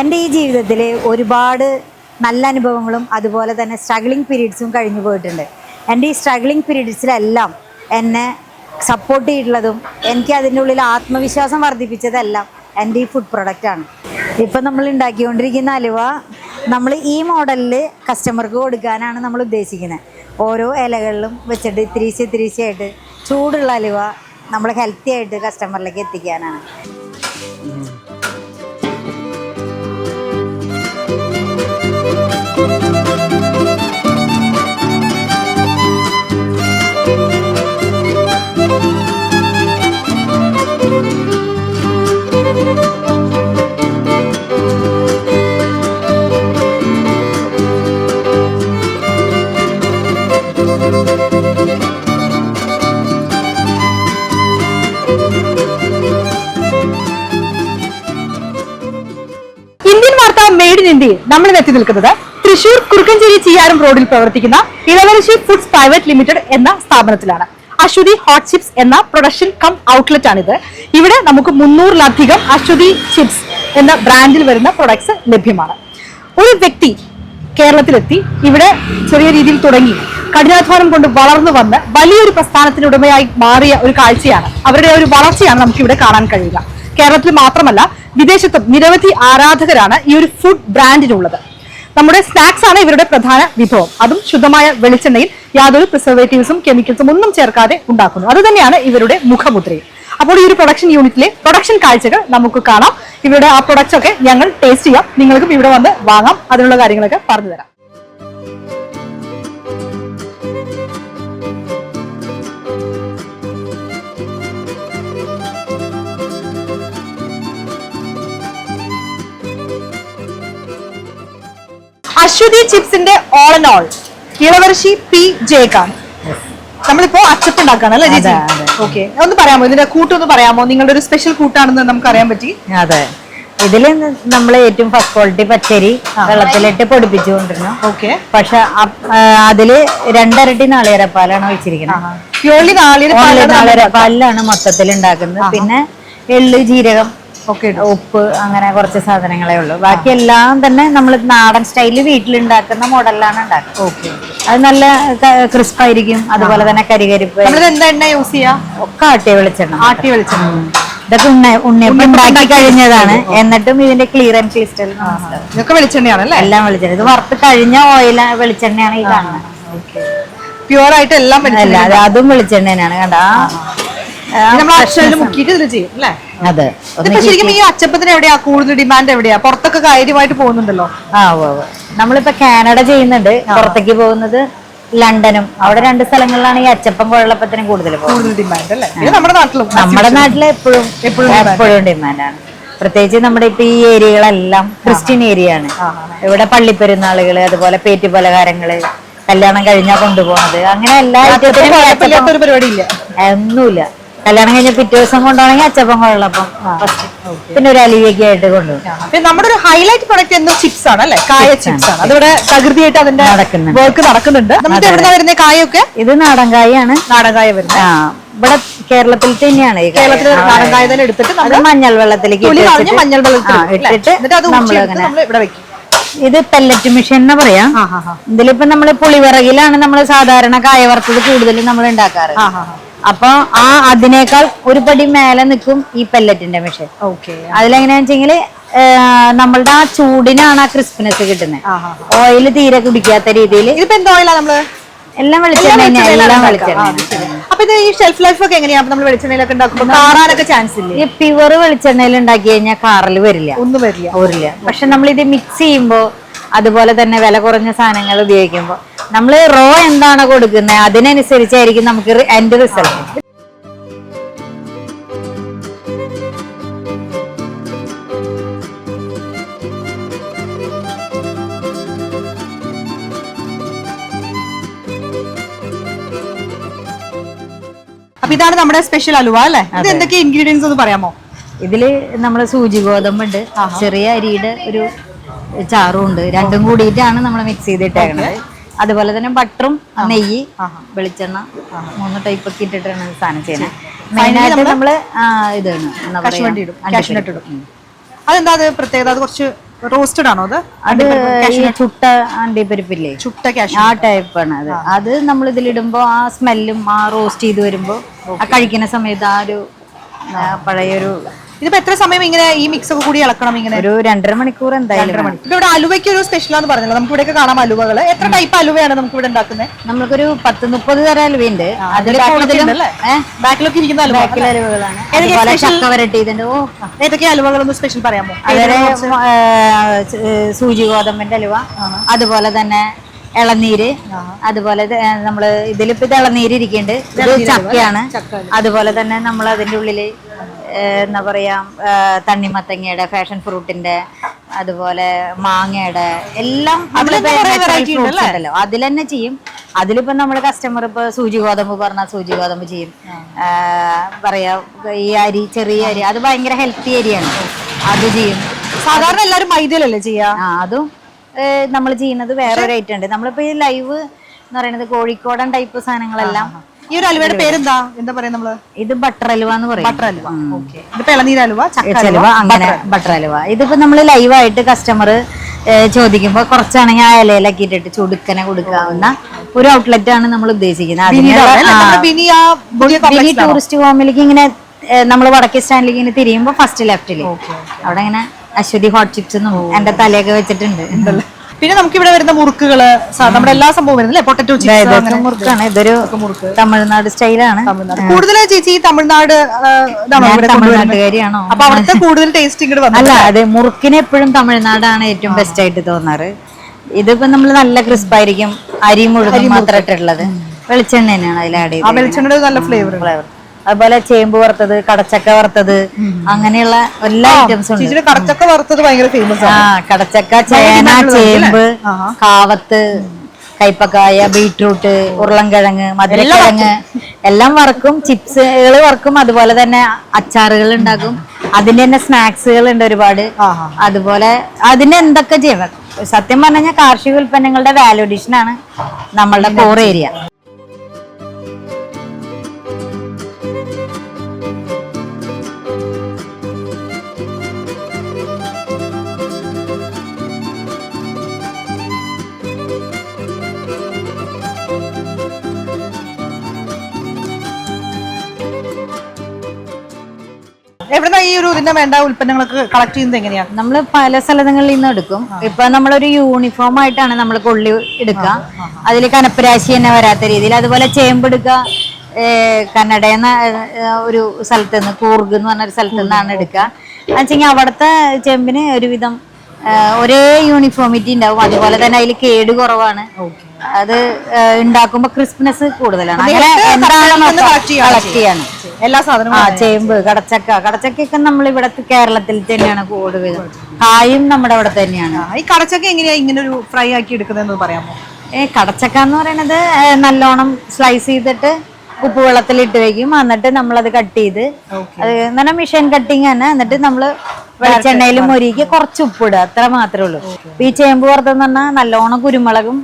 എന്റെ ഈ ജീവിതത്തിൽ ഒരുപാട് നല്ല അനുഭവങ്ങളും അതുപോലെ തന്നെ സ്ട്രഗ്ലിംഗ് പീരീഡ്സും കഴിഞ്ഞു പോയിട്ടുണ്ട്. എന്റെ ഈ സ്ട്രഗ്ലിംഗ് പീരീഡ്സിലെല്ലാം എന്നെ സപ്പോർട്ട് ചെയ്തിട്ടുള്ളതും എനിക്ക് അതിന്റെ ഉള്ളിൽ ആത്മവിശ്വാസം വർദ്ധിപ്പിച്ചതെല്ലാം എന്റെ ഈ ഫുഡ് പ്രൊഡക്റ്റാണ് ഇപ്പം നമ്മൾ ഉണ്ടാക്കിക്കൊണ്ടിരിക്കുന്ന അലുവ നമ്മൾ ഈ മോഡലിൽ കസ്റ്റമർക്ക് കൊടുക്കാനാണ് നമ്മൾ ഉദ്ദേശിക്കുന്നത്. ഓരോ ഇലകളിലും വെച്ചിട്ട് ഇത്തിരീശ ഇത്തിരീശയായിട്ട് ചൂടുള്ള അലുവ നമ്മൾ ഹെൽത്തി ആയിട്ട് കസ്റ്റമറിലേക്ക് എത്തിക്കാനാണ്. thank you നമ്മൾ എത്തി നിൽക്കുന്നത് തൃശൂർ കുറുക്കഞ്ചേരി ചിയാരം റോഡിൽ പ്രവർത്തിക്കുന്ന ഇളവരശി ഫുഡ്സ് പ്രൈവറ്റ് ലിമിറ്റഡ് എന്ന സ്ഥാപനത്തിലാണ്. അശ്വതി ഹോട്ട് ചിപ്സ് എന്ന പ്രൊഡക്ഷൻ കം ഔട്ട്ലെറ്റ് ആണിത്. ഇവിടെ നമുക്ക് മുന്നൂറിലധികം അശ്വതി ചിപ്സ് എന്ന ബ്രാൻഡിൽ വരുന്ന പ്രൊഡക്ട്സ് ലഭ്യമാണ്. ഒരു വ്യക്തി കേരളത്തിലെത്തി ഇവിടെ ചെറിയ രീതിയിൽ തുടങ്ങി. കഠിനാധ്വാനം കൊണ്ട് വളർന്നു വന്ന് വലിയൊരു പ്രസ്ഥാനത്തിന് ഉടമയായി മാറിയ ഒരു കാഴ്ചയാണ്. അവരുടെ ഒരു വളർച്ചയാണ് നമുക്ക് ഇവിടെ കാണാൻ കഴിയുക. കേരളത്തിൽ മാത്രമല്ല വിദേശത്തും നിരവധി ആരാധകരാണ് ഈ ഒരു ഫുഡ് ബ്രാൻഡിനുള്ളത് നമ്മുടെ സ്നാക്സ് ആണ് ഇവരുടെ പ്രധാന വിഭവം. അതും ശുദ്ധമായ വെളിച്ചെണ്ണയിൽ യാതൊരു പ്രിസർവേറ്റീവ്സും കെമിക്കൽസും ഒന്നും ചേർക്കാതെ ഉണ്ടാക്കുന്നു. അത് തന്നെയാണ് ഇവരുടെ മുഖമുദ്രയും. അപ്പോൾ ഈ ഒരു പ്രൊഡക്ഷൻ യൂണിറ്റിലെ പ്രൊഡക്ഷൻ കാഴ്ചകൾ നമുക്ക് കാണാം. ഇവരുടെ ആ പ്രൊഡക്ട്സ് ഒക്കെ ഞങ്ങൾ ടേസ്റ്റ് ചെയ്യാം. നിങ്ങൾക്കും ഇവിടെ വന്ന് വാങ്ങാം. അതിനുള്ള കാര്യങ്ങളൊക്കെ പറഞ്ഞു തരാം അശ്വതി ചിപ്സിന്റെ ഓൾ ആൻഡ് ഓൾ കിളവർഷി പി ജയകാന്ത്. നമ്മളിപ്പോ അച്ചപ്പ് ഉണ്ടാക്കാണ് അല്ലേ ചേച്ചി. ഓക്കെ ഒന്ന് പറയാമോ? ഇതിന്റെ കൂട്ടൊന്ന് പറയാമോ? നിങ്ങളുടെ ഒരു സ്പെഷ്യൽ കൂട്ടാണെന്ന് നമുക്ക് അറിയാൻ പറ്റി. അതെ. ഇതിൽ നമ്മൾ ഏറ്റവും ഫസ്റ്റ് ക്വാളിറ്റി പച്ചരി വെള്ളത്തിലിട്ട് പൊടിപ്പിച്ചുകൊണ്ടിരുന്നു. ഓക്കെ പക്ഷെ അതിൽ രണ്ടരട്ടി നാളികേരപ്പാലാണ് വെച്ചിരിക്കുന്നത് പ്യൂർലി പാലാണ് നാളികേരപ്പാലിലാണ് മൊത്തത്തിൽ ഉണ്ടാക്കുന്നത്. പിന്നെ എള്ള് ജീരകം ഉപ്പ് അങ്ങനെ കുറച്ച് സാധനങ്ങളേ ഉള്ളൂ. ബാക്കി എല്ലാം തന്നെ നമ്മൾ നാടൻ സ്റ്റൈലിൽ വീട്ടിലുണ്ടാക്കുന്ന മോഡലിലാണ് ഉണ്ടാക്കുന്നത്. ഓക്കെ അത് നല്ല ക്രിസ്പ് ആയിരിക്കും. അതുപോലെ തന്നെ കരികരിപ്പ്. എന്താ യൂസ് ചെയ്യാ? ഒക്കെ ആട്ടിയ വെളിച്ചെണ്ണ. ആട്ടിയ വെളിച്ചെണ്ണ. ഇതൊക്കെ ഉണ്ണ ഉണ്ണിയപ്പം ഉണ്ടാക്കി കഴിഞ്ഞതാണ്. എന്നിട്ടും ഇതിന്റെ ക്ലിയറൻസ് ലിസ്റ്റിൽ ഇതൊക്കെ വെളിച്ചെണ്ണയാണ് എല്ലാം വെളിച്ചെണ്ണ. ഇത് വറുത്ത് കഴിഞ്ഞ ഓയില വെളിച്ചെണ്ണയാണ് ഈ കാണുന്നത്. പ്യൂർ ആയിട്ട് എല്ലാം അത് വെളിച്ചെണ്ണ തന്നെയാണ് കണ്ടാ? മുക്കിയിട്ട് ഇതിൽ ചെയ്യും അല്ലേ? അതെ. ഇതിപ്പോ ശരിക്കും ഈ അച്ചപ്പത്തിന് എവിടെയാ? കൂടുതൽ ഡിമാൻഡ് എവിടെയാ? പുറത്തൊക്കെ കാര്യമായിട്ട് പോകുന്നുണ്ടല്ലോ. ആ ഉവ്വ് ഉവ്വ്. നമ്മളിപ്പോ കാനഡ ചെയ്യുന്നുണ്ട്. പുറത്തേക്ക് പോകുന്നത് ലണ്ടനും. അവിടെ രണ്ട് സ്ഥലങ്ങളിലാണ് ഈ അച്ചപ്പം കുഴലപ്പത്തിനും കൂടുതൽ പോകുന്നത്. കൂടുതൽ ഡിമാൻഡ് അല്ലേ? ഇത് നമ്മുടെ നാട്ടിലും നമ്മുടെ നാട്ടിൽ എപ്പോഴും എപ്പോഴും ഡിമാൻഡാണ് പ്രത്യേകിച്ച് നമ്മുടെ ഇപ്പൊ ഈ ഏരിയകളെല്ലാം ക്രിസ്ത്യൻ ഏരിയ ആണ്. ഇവിടെ പള്ളിപ്പെരുന്നാളുകൾ അതുപോലെ പേറ്റ് പലഹാരങ്ങൾ കല്യാണം കഴിഞ്ഞാൽ കൊണ്ടുപോകുന്നത് അങ്ങനെ എല്ലാ ഐറ്റത്തിനും ഈ അച്ചപ്പം പരിപാടി ഇല്ല ഒന്നുമില്ല. കല്യാണം കഴിഞ്ഞ പിറ്റേ ദിവസം കൊണ്ടുപോകണമെങ്കിൽ അച്ചപ്പം കൊള്ളപ്പം. പിന്നെ ഒരു അലിയൊക്കെ ആയിട്ട് കൊണ്ടുപോകും. നമ്മുടെ ഒരു ഹൈലൈറ്റ് പ്രൊഡക്റ്റ് എന്തോ ചിപ്സ് ആണ് അല്ലെ? കായ ചിപ്സ് ആണ്. അതിവിടെ പ്രകൃതിയായിട്ട് അതിന്റെ വർക്ക് നടക്കുന്നുണ്ട്. നമുക്ക് എവിടെ വരുന്ന കായൊക്കെ? ഇത് നാടൻ കായാണ്. നാടൻ കായ വരുന്നത് ഇവിടെ കേരളത്തിൽ തന്നെയാണ് കേരളത്തിൽ നാടൻ കായ തന്നെ എടുത്തിട്ട് നമ്മൾ മഞ്ഞൾ വെള്ളത്തിലേക്ക് മഞ്ഞൾ വെള്ളത്തിൽ? ഇട്ടിട്ട് നമ്മൾ ഇവിടെ വെക്കും. ഇത് പെല്ലറ്റ് മെഷീൻ എന്ന് പറയാം. ഇതിലിപ്പോ നമ്മൾ പുളിവിറകിലാണ് നമ്മൾ സാധാരണ കായ വറുത്തത് കൂടുതലും നമ്മൾ ഉണ്ടാക്കാറ്. അപ്പൊ ആ അതിനേക്കാൾ ഒരു പടി മേലെ നിൽക്കും ഈ പെല്ലറ്റിന്റെ മെഷീൻ ഓക്കെ അതിലെങ്ങനെയാ വെച്ചെങ്കിൽ നമ്മളുടെ ആ ചൂടിനാണ് ആ ക്രിസ്പിനെസ് കിട്ടുന്നത് ഓയിൽ തീരെ കുടിക്കാത്ത രീതിയിൽ ഇതിപ്പോ എന്താ ഓയിലാ നമ്മൾ? എല്ലാം വെളിച്ചെണ്ണ എല്ലാം വെളിച്ചെണ്ണ. അപ്പൊ ഇത് ഈ ഷെൽഫ് ലൈഫ് ഒക്കെ എങ്ങനെയാ? നമ്മൾ വെളിച്ചെണ്ണയിലൊക്കെ ഉണ്ടാക്കുമ്പോൾ കാറാനൊക്കെ ചാൻസ് ഇല്ല? പ്യുവർ വെളിച്ചെണ്ണയിൽ ഉണ്ടാക്കി കഴിഞ്ഞാൽ കാറിൽ വരില്ല. ഒന്നും വരില്ല. പക്ഷെ നമ്മൾ ഇത് മിക്സ് ചെയ്യുമ്പോൾ അതുപോലെ തന്നെ വില കുറഞ്ഞ സാധനങ്ങൾ ഉപയോഗിക്കുമ്പോൾ നമ്മൾ റോ എന്താണ് കൊടുക്കുന്നത് അതിനനുസരിച്ചായിരിക്കും നമുക്ക് എന്റെ റിസൾട്ട് അപ്പൊ ഇതാണ് നമ്മുടെ സ്പെഷ്യൽ അലുവ അല്ലേ? ഇത് എന്തൊക്കെ ഇൻഗ്രീഡിയൻസ് ഒന്ന് പറയാമോ? ഇതിൽ നമ്മൾ സൂചി ഗോതമ്പുണ്ട് ചെറിയ അരിയുടെ ഒരു ചാറും ഉണ്ട്. രണ്ടും കൂടിയിട്ടാണ് നമ്മൾ മിക്സ് ചെയ്തിട്ടേക്കണത്. അതുപോലെ തന്നെ ബട്ടറും നെയ്യ് വെളിച്ചെണ്ണ മൂന്ന് ടൈപ്പ് ഒക്കെ ഇട്ടിട്ടാണ് സാധനം ചെയ്യുന്നത്. മെയിനായിട്ട് നമ്മൾ ഇതാണ് അതെന്താ അത് പ്രത്യേകത? അത് കുറച്ച് റോസ്റ്റഡ് ആണോ അത്? അത് ഈ ചുട്ട അണ്ടിപ്പരിപ്പില്ലേ? ചുട്ട കാഷ് ആ ടൈപ്പാണ് അത്. അത് നമ്മൾ ഇതിലിടുമ്പോ ആ സ്മെല്ലും ആ റോസ്റ്റ് ചെയ്ത് വരുമ്പോ ആ കഴിക്കുന്ന സമയത്ത് ആ ഒരു പഴയൊരു ഇതിപ്പോ എത്ര സമയം ഇങ്ങനെ ഈ മിക്സ് ഒക്കെ കൂടി ഇളക്കണം ഇങ്ങനെ? ഒരു രണ്ടര മണിക്കൂർ എന്തായാലും. ഇപ്പൊ ഇവിടെ അലുവയ്ക്ക് ഒരു സ്പെഷ്യൽ ആണെന്ന് പറഞ്ഞല്ലോ. നമുക്ക് ഇവിടെയൊക്കെ കാണാം അലുവകൾ എത്ര ടൈപ്പ് അലുവയാണ് നമുക്ക് ഇവിടെ ഉണ്ടാക്കുന്നത് നമുക്കൊരു പത്ത് മുപ്പത് തരം അലുവയുണ്ട്. അതിൽ കൂടുതലും ബാക്കിലൊക്കെ ഇരിക്കുന്ന അലുവ. ബാക്കിലെ അലുവകളാണ്. ഏതൊക്കെ അതുപോലെ special? ചക്ക വരട്ടിയതുണ്ട്. ഓ ഏതൊക്കെ അലുവകളൊന്ന് സ്പെഷ്യൽ പറയാമോ? അതുപോലെ സൂചി ഗോതമ്പിന്റെ അലുവ. അതുപോലെ തന്നെ ഇളനീര്. അതുപോലെ ഏ, നമ്മൾ ഇതിലിപ്പോ ഇത് ഇളനീര് ഇരിക്കുന്നുണ്ട്. ഇത് ചക്കയാണ്. അതുപോലെ തന്നെ നമ്മൾ അതിന്റെ ഉള്ളിൽ എന്താ പറയുക തണ്ണിമത്തങ്ങയുടെ ഫാഷൻ ഫ്രൂട്ടിന്റെ അതുപോലെ മാങ്ങയുടെ എല്ലാം ഉണ്ടല്ലേ? അതിൽ തന്നെ ചെയ്യും. അതിലിപ്പോ നമ്മുടെ കസ്റ്റമർ ഇപ്പൊ സൂചി ഗോതമ്പ് പറഞ്ഞാൽ സൂചി ഗോതമ്പ് ചെയ്യും. പറയുക പറയാ ഈ അരി ചെറിയ അരി അത് ഭയങ്കര ഹെൽത്തി അരിയാണ്. അത് ചെയ്യും. സാധാരണ എല്ലാവരും മൈദയിലല്ലേ ചെയ്യാ? അതും നമ്മൾ ചെയ്യുന്നത് വേറെ ഒരു ഐറ്റം ഉണ്ട്. നമ്മളിപ്പോ ഈ ലൈവ് എന്ന് പറയുന്നത് കോഴിക്കോടൻ ടൈപ്പ് സാധനങ്ങളെല്ലാം ഈ ഒരു അലുവയുടെ പേരെന്താ? എന്താ പറയാ നമ്മൾ? ഇത് ബട്ടർ അലുവ എന്ന് പറയും. ബട്ടർ അലുവ. ഓക്കെ. ഇതിപ്പോ ഇളനീര് അലുവ ചക്ക അലുവ അങ്ങനെ ബട്ടർ അലുവ. ഇതിപ്പോ നമ്മൾ ലൈവായിട്ട് കസ്റ്റമർ ചോദിക്കുമ്പോൾ കുറച്ചാണെങ്കിൽ ആ ഇലയിലൊക്കെ ഇട്ടിട്ട് ചുടുക്കനെ കൊടുക്കാവുന്ന ഒരു ഔട്ട്ലെറ്റ് ആണ് നമ്മൾ ഉദ്ദേശിക്കുന്നത്. ടൂറിസ്റ്റ് ഹോമിലേക്ക് ഇങ്ങനെ നമ്മൾ വടക്കേ സ്റ്റാൻഡിലേക്ക് ഇങ്ങനെ തിരിയുമ്പോൾ ഫസ്റ്റ് ലെഫ്റ്റിൽ അവിടെ ഇങ്ങനെ അശ്വതി ഹോട്ട് ചിപ്സ് എന്നും എന്റെ തലയൊക്കെ വെച്ചിട്ടുണ്ട്. പിന്നെ നമുക്ക് ഇവിടെ വരുന്ന മുറുക്കുകൾ നമ്മുടെ എല്ലാ സംഭവം വരുന്നില്ലേ പൊട്ടറ്റോ മുറുക്കാണ്. ഇതൊരു തമിഴ്നാട് സ്റ്റൈലാണ്. കൂടുതൽ ചേച്ചി തമിഴ്നാട് തമിഴ്നാട്ടുകാരിയാണോ? അപ്പൊ അവിടുത്തെ കൂടുതൽ ടേസ്റ്റ് ഇങ്ങോട്ട് വന്നു അല്ല അതെ മുറുക്കിന് എപ്പോഴും തമിഴ്നാടാണ് ഏറ്റവും ബെസ്റ്റ് ആയിട്ട് തോന്നാറ്. ഇതിപ്പോ നമ്മൾ നല്ല ക്രിസ്പ് ആയിരിക്കും. അരി മുഴുവൻ മാത്രമായിട്ടുള്ളത് വെളിച്ചെണ്ണ തന്നെയാണ് അതിൽ ആഡ് ചെയ്തത് വെളിച്ചെണ്ണയുടെ നല്ല ഫ്ലേവർ ഫ്ലേവർ അതുപോലെ ചേമ്പ് വറുത്തത് കടച്ചക്ക വറുത്തത് അങ്ങനെയുള്ള എല്ലാ ഐറ്റംസും ഉണ്ട്. കടച്ചക്ക വറുത്തത് ഭയങ്കര ഫേമസ് ആ കടച്ചക്ക ചേന ചേമ്പ് കാവത്ത് കൈപ്പക്കായ ബീട്രൂട്ട് ഉരുളൻകിഴങ്ങ് മധുരക്കിഴങ്ങ് എല്ലാം വറക്കും. ചിപ്സുകൾ വറക്കും. അതുപോലെ തന്നെ അച്ചാറുകൾ ഉണ്ടാക്കും. അതിന്റെ തന്നെ സ്നാക്സുകൾ ഉണ്ട് ഒരുപാട്. അതുപോലെ അതിന് എന്തൊക്കെ ചെയ്യണം സത്യം പറഞ്ഞു കഴിഞ്ഞാൽ കാർഷിക ഉൽപ്പന്നങ്ങളുടെ വാല്യൂ അഡീഷൻ ആണ് നമ്മളുടെ കോർ ഏരിയ ഒരു ഇതിന്റെ വേണ്ട ഉൽപ്പന്നങ്ങളൊക്കെ കളക്ട് ചെയ്യുന്നത് എങ്ങനെയാ? നമ്മൾ പല സ്ഥലങ്ങളിൽ നിന്ന് എടുക്കും. ഇപ്പൊ നമ്മളൊരു യൂണിഫോം ആയിട്ടാണ് നമ്മൾ കൊള്ളി എടുക്കുക അതിൽ കനപ്പരാശി തന്നെ വരാത്ത രീതിയിൽ. അതുപോലെ ചേമ്പ് എടുക്കുക എന്ന ഒരു സ്ഥലത്ത് നിന്ന് കൂർഗ് എന്ന് പറഞ്ഞ ഒരു സ്ഥലത്ത് നിന്നാണ് എടുക്കുക എന്നുവെച്ചെങ്കിൽ അവിടുത്തെ ചെമ്പിന് ഒരുവിധം ഒരേ യൂണിഫോമിറ്റി ഉണ്ടാവും. അതുപോലെ തന്നെ അതിൽ കേട് കുറവാണ്. അത് ഉണ്ടാക്കുമ്പോൾ ക്രിസ്പ്നെസ് കൂടുതലാണ്. അങ്ങനെ എന്താണെന്ന് കളക്ട് ചെയ്യാണ്. എല്ലാ സാധനവും ചേമ്പ് കടച്ചക്ക. കടച്ചക്കൊക്കെ നമ്മൾ ഇവിടത്തെ കേരളത്തിൽ തന്നെയാണ് കൂടുതൽ കായും നമ്മുടെ അവിടെ തന്നെയാണ്. ഈ കടച്ചക്ക എങ്ങനെയാ ഇങ്ങനെ ഒരു ഫ്രൈ ആക്കി എടുക്കുന്നതെന്ന് പറയാമോ? ഏ കടച്ചക്ക എന്ന് പറയുന്നത് നല്ലോണം സ്ലൈസ് ചെയ്തിട്ട് ഉപ്പ് വെള്ളത്തിൽ ഇട്ട് വെക്കും. എന്നിട്ട് നമ്മളത് കട്ട് ചെയ്ത് അത് എന്ന് പറഞ്ഞാൽ മിഷൻ കട്ടിങ് തന്നെ എന്നിട്ട് നമ്മൾ വെളിച്ചെണ്ണയിൽ മൊരിക്ക് കുറച്ച് ഉപ്പിടുക അത്ര മാത്രമേ ഉള്ളൂ. ഈ ചേമ്പ് വറുത്തെന്ന് പറഞ്ഞാൽ നല്ലോണം കുരുമുളകും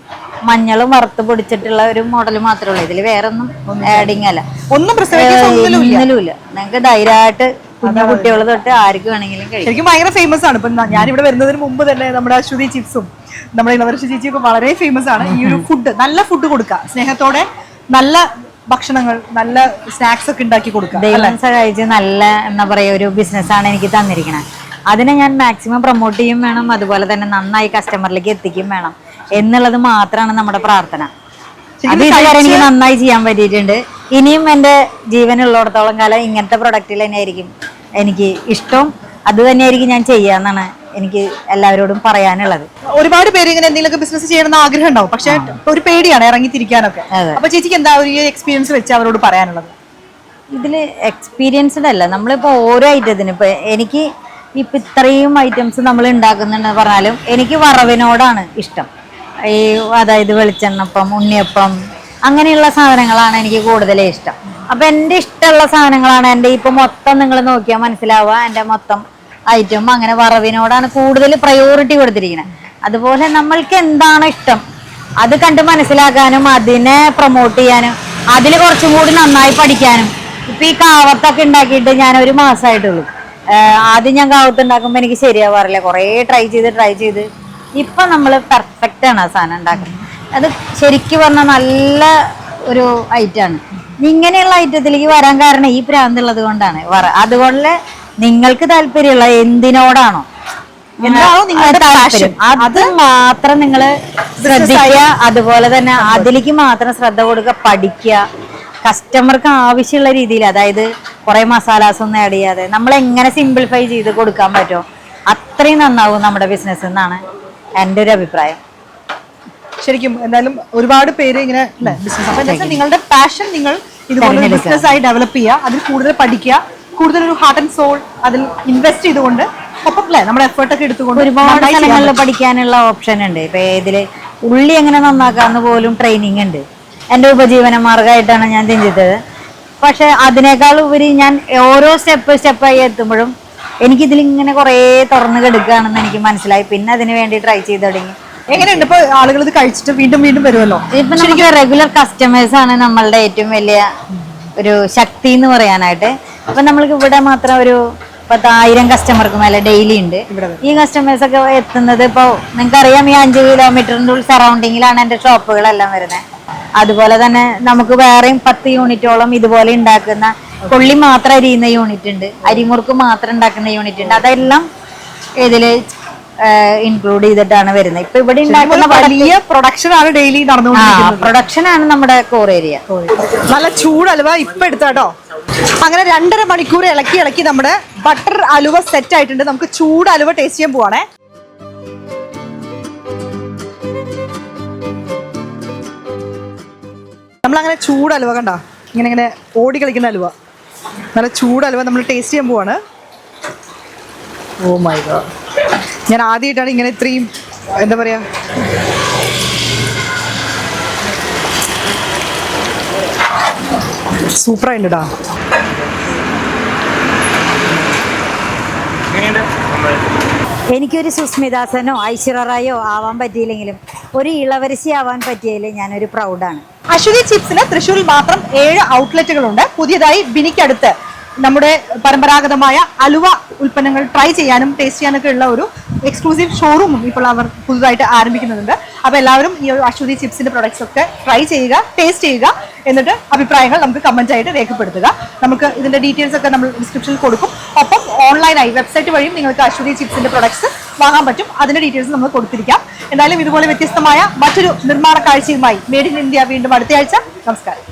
മഞ്ഞളും വറുത്ത് പൊടിച്ചിട്ടുള്ള ഒരു മോഡൽ മാത്രമേ ഉള്ളൂ. ഇതിൽ വേറെ ഒന്നും ആഡിങ് അല്ല. ഒന്നും ഒന്നിലുമില്ല. നിങ്ങൾക്ക് ധൈര്യമായിട്ട് കുഞ്ഞു കുട്ടികൾ തൊട്ട് ആർക്ക് വേണമെങ്കിലും കഴിക്കാം. ശരിക്കും ഭയങ്കര ഫേമസ് ആണ്. ഇപ്പൊ ഞാനിവിടെ വരുന്നതിന് മുമ്പ് തന്നെ നമ്മുടെ അശ്വതി ചിപ്സും നമ്മുടെ ഇളവരശി ചേച്ചിയൊക്കെ വളരെ ഫേമസ് ആണ്. ഈ ഒരു ഫുഡ് നല്ല ഫുഡ് കൊടുക്കുക. സ്നേഹത്തോടെ നല്ല ഭക്ഷണങ്ങൾ നല്ല സ്നാക്സ് ഒക്കെ ഉണ്ടാക്കി കൊടുക്കുക ദൈവം സഹായിച്ച് നല്ല എന്താ പറയാ ഒരു ബിസിനസ് ആണ് എനിക്ക് തന്നിരിക്കുന്നത് അതിനെ ഞാൻ മാക്സിമം പ്രൊമോട്ട് ചെയ്യും വേണം. അതുപോലെ തന്നെ നന്നായി കസ്റ്റമറിലേക്ക് എത്തിക്കും വേണം. എന്നുള്ളത് മാത്രമാണ് നമ്മുടെ പ്രാർത്ഥന. അത് ഇതുവരെ എനിക്ക് നന്നായി ചെയ്യാൻ പറ്റിയിട്ടുണ്ട്. ഇനിയും എന്റെ ജീവനുള്ളിടത്തോളം കാലം ഇങ്ങനത്തെ പ്രൊഡക്റ്റിൽ തന്നെയായിരിക്കും എനിക്ക് ഇഷ്ടം. അത് തന്നെയായിരിക്കും ഞാൻ ചെയ്യാന്നാണ് എനിക്ക് എല്ലാവരോടും പറയാനുള്ളത്. ഒരുപാട് പേര് ഇങ്ങനെ എന്തെങ്കിലുമൊക്കെ ബിസിനസ് ചെയ്യണമെന്ന് ആഗ്രഹം ഉണ്ടാവും. പക്ഷെ ഒരു പേടിയാണ് ഇറങ്ങി തിരിക്കാനൊക്കെ. അപ്പൊ ചേച്ചിക്ക് എന്താ ഒരു എക്സ്പീരിയൻസ് വെച്ച് അവരോട് പറയാനുള്ളത്? ഇതിൽ എക്സ്പീരിയൻസ്ഡ് അല്ല നമ്മളിപ്പോ ഓരോ ഐറ്റത്തിന് ഇപ്പൊ എനിക്ക് ഇപ്പൊ ഇത്രയും ഐറ്റംസ് നമ്മൾ ഉണ്ടാക്കുന്നുണ്ടെന്ന് പറഞ്ഞാലും എനിക്ക് വറവിനോടാണ് ഇഷ്ടം. ഈ അതായത് വെളിച്ചെണ്ണപ്പം ഉണ്ണിയപ്പം അങ്ങനെയുള്ള സാധനങ്ങളാണ് എനിക്ക് കൂടുതൽ ഇഷ്ടം. അപ്പൊ എന്റെ ഇഷ്ടമുള്ള സാധനങ്ങളാണ് എന്റെ ഇപ്പൊ മൊത്തം നിങ്ങൾ നോക്കിയാൽ മനസ്സിലാവുക എന്റെ മൊത്തം ഐറ്റം അങ്ങനെ വറവിനോടാണ് കൂടുതൽ പ്രയോറിറ്റി കൊടുത്തിരിക്കുന്നത് അതുപോലെ നമ്മൾക്ക് എന്താണ് ഇഷ്ടം? അത് കണ്ട് മനസ്സിലാക്കാനും അതിനെ പ്രൊമോട്ട് ചെയ്യാനും അതിൽ കുറച്ചും കൂടി നന്നായി പഠിക്കാനും. ഇപ്പൊ ഈ കാവത്തൊക്കെ ഉണ്ടാക്കിയിട്ട് ഞാൻ ഒരു മാസമായിട്ടുള്ളൂ ആദ്യം ഞാൻ കാവത്ത് ഉണ്ടാക്കുമ്പോൾ എനിക്ക് ശരിയാവാറില്ല. കുറേ ട്രൈ ചെയ്ത് ട്രൈ ചെയ്ത്. ഇപ്പൊ നമ്മൾ പെർഫെക്റ്റ് ആണ് ആ സാധനം ഉണ്ടാക്കുന്നത്. അത് ശരിക്കും പറഞ്ഞാൽ നല്ല ഒരു ഐറ്റാണ് ഇങ്ങനെയുള്ള ഐറ്റത്തിലേക്ക് വരാൻ കാരണം ഈ പ്രാന്തുള്ളത് കൊണ്ടാണ്. അതുകൊണ്ട് നിങ്ങൾക്ക് താല്പര്യമുള്ള എന്തിനോടാണോ? എന്താണോ നിങ്ങളുടെ താല്പര്യം. അത് മാത്രം നിങ്ങൾ ശ്രദ്ധിക്കുക. അതുപോലെ തന്നെ അതിലേക്ക് മാത്രം ശ്രദ്ധ കൊടുക്കുക പഠിക്കുക. കസ്റ്റമർക്ക് ആവശ്യമുള്ള രീതിയിൽ അതായത് കുറെ മസാലാസ് ഒന്നും ആഡ് ചെയ്യാതെ നമ്മൾ എങ്ങനെ സിംപ്ലിഫൈ ചെയ്ത് കൊടുക്കാൻ പറ്റുമോ അത്രയും നന്നാവും നമ്മുടെ ബിസിനസ് എന്നാണ് എന്റെ ഒരു അഭിപ്രായം. ശരിക്കും എന്തായാലും ഒരുപാട് പേര് ഇങ്ങനെ ബിസിനസ് അപ്പൊ നിങ്ങളുടെ പാഷൻ നിങ്ങൾ ഇതുപോലെ ബിസിനസ് ആയി ഡെവലപ്പ് ചെയ്യുക അതിൽ കൂടുതൽ പഠിക്കുക കൂടുതൽ ഒരു ഹാർട്ട് ആൻഡ് സോൾ അതിൽ ഇൻവെസ്റ്റ് ചെയ്തുകൊണ്ട് ഒപ്പം അല്ലേ നമ്മുടെ എഫേർട്ട് ഒക്കെ എടുത്തുകൊണ്ട് ഒരുപാട് സ്ഥലങ്ങളിൽ പഠിക്കാനുള്ള ഓപ്ഷൻ ഉണ്ട്. ഇപ്പൊ ഏതിൽ ഉള്ളി എങ്ങനെ നന്നാക്കാന്ന് പോലും ട്രെയിനിങ് ഉണ്ട്. എന്റെ ഉപജീവന മാർഗമായിട്ടാണ് ഞാൻ ചിന്തിച്ചത് പക്ഷെ അതിനേക്കാൾ ഉപരി ഞാൻ ഓരോ സ്റ്റെപ്പ് സ്റ്റെപ്പായി എത്തുമ്പോഴും എനിക്കിതിൽ ഇങ്ങനെ കുറേ തുറന്നു കിടക്കുകയാണെന്ന് എനിക്ക് മനസ്സിലായി. പിന്നെ അതിന് വേണ്ടി ട്രൈ ചെയ്ത് തുടങ്ങി. എങ്ങനെയുണ്ട്? ഇപ്പൊ ആളുകൾ ഇത് കഴിച്ചിട്ട് വീണ്ടും വീണ്ടും വരുമല്ലോ? ഇപ്പൊ നമുക്ക് റെഗുലർ കസ്റ്റമേഴ്സ് ആണ് നമ്മളുടെ ഏറ്റവും വലിയ ഒരു ശക്തി എന്ന് പറയാനായിട്ട്. ഇപ്പൊ നമ്മൾക്ക് ഇവിടെ മാത്രം ഒരു പത്തായിരം കസ്റ്റമർക്ക് മേലെ ഡെയിലി ഉണ്ട്. ഈ കസ്റ്റമേഴ്സ് ഒക്കെ എത്തുന്നത് ഇപ്പൊ നിങ്ങൾക്ക് അറിയാം ഈ അഞ്ച് കിലോമീറ്ററിന്റെ സറൗണ്ടിങ്ങിലാണ് എന്റെ ഷോപ്പുകളെല്ലാം വരുന്നത്. അതുപോലെ തന്നെ നമുക്ക് വേറെയും പത്ത് യൂണിറ്റോളം ഇതുപോലെ ഉണ്ടാക്കുന്ന കൊള്ളി മാത്രം അരിയുന്ന യൂണിറ്റ് ഉണ്ട്. അരിമുറുക്ക് മാത്രം ഉണ്ടാക്കുന്ന യൂണിറ്റ് ഉണ്ട്. അതെല്ലാം ഇതിൽ ഇൻക്ലൂഡ് ചെയ്തിട്ടാണ് വരുന്നത്. ഇപ്പൊ ഇവിടെ ഉണ്ടാക്കുന്ന വലിയ പ്രൊഡക്ഷൻ ആണ് ഡെയിലി നടന്നുകൊണ്ടിരിക്കുന്നത്. പ്രൊഡക്ഷൻ ആണ് നമ്മുടെ കോർ ഏരിയ നല്ല ചൂട് അലുവ ഇപ്പൊ എടുത്താട്ടോ അങ്ങനെ രണ്ടര മണിക്കൂർ ഇളക്കി ഇളക്കി നമ്മുടെ ബട്ടർ അലുവ സെറ്റ് ആയിട്ടുണ്ട്. നമുക്ക് ചൂട് അലുവ ടേസ്റ്റ് ചെയ്യാൻ പോവാണേ. നമ്മളങ്ങനെ ചൂട് അലുവ കണ്ട? ഇങ്ങനെ ഇങ്ങനെ ഓടി കളിക്കുന്ന അലുവ. നല്ല ചൂട് നമ്മൾ ടേസ്റ്റ് ചെയ്യാൻ പോവാണ്. ഓ മൈ ഗോഡ് ഞാൻ ആദ്യമായിട്ടാണ് ഇങ്ങനെ ഇത്രയും എന്താ പറയാ? സൂപ്പറായിട്ടാ എനിക്കൊരു സുസ്മിതാസനോ ഐശ്വര്യറായോ ആവാൻ പറ്റിയില്ലെങ്കിലും ഒരു ഇളവരശി ആവാൻ പറ്റിയതിൽ ഞാനൊരു പ്രൗഡാണ് അശ്വതി ചിപ്സിന് തൃശ്ശൂരിൽ മാത്രം ഏഴ് ഔട്ട്ലെറ്റുകളുണ്ട്. പുതിയതായി ബിനിക്കടുത്ത് നമ്മുടെ പരമ്പരാഗതമായ അലുവ ഉൽപ്പന്നങ്ങൾ ട്രൈ ചെയ്യാനും ടേസ്റ്റ് ചെയ്യാനൊക്കെ ഉള്ള ഒരു എക്സ്ക്ലൂസീവ് ഷോറൂമും ഇപ്പോൾ അവർ പുതുതായിട്ട് ആരംഭിക്കുന്നുണ്ട്. അപ്പോൾ എല്ലാവരും ഈ ഒരു അശ്വതി ചിപ്സിന്റെ പ്രൊഡക്ട്സ് ഒക്കെ ട്രൈ ചെയ്യുക ടേസ്റ്റ് ചെയ്യുക. എന്നിട്ട് അഭിപ്രായങ്ങൾ നമുക്ക് കമന്റ് ആയിട്ട് രേഖപ്പെടുത്തുക. നമുക്ക് ഇതിന്റെ ഡീറ്റെയിൽസ് ഒക്കെ നമ്മൾ ഡിസ്ക്രിപ്ഷനിൽ കൊടുക്കും. ഒപ്പം ഓൺലൈനായി വെബ്സൈറ്റ് വഴിയും നിങ്ങൾക്ക് അശ്വതി ചിപ്സിന്റെ പ്രൊഡക്ട്സ് വാങ്ങാൻ പറ്റും. അതിന്റെ ഡീറ്റെയിൽസ് നമ്മൾ കൊടുത്തിരിക്കാം. എന്തായാലും ഇതുപോലെ വ്യത്യസ്തമായ മറ്റൊരു നിർമ്മാണ കാഴ്ചയുമായി മേഡ് ഇൻ ഇന്ത്യ വീണ്ടും അടുത്തയാഴ്ച. നമസ്കാരം.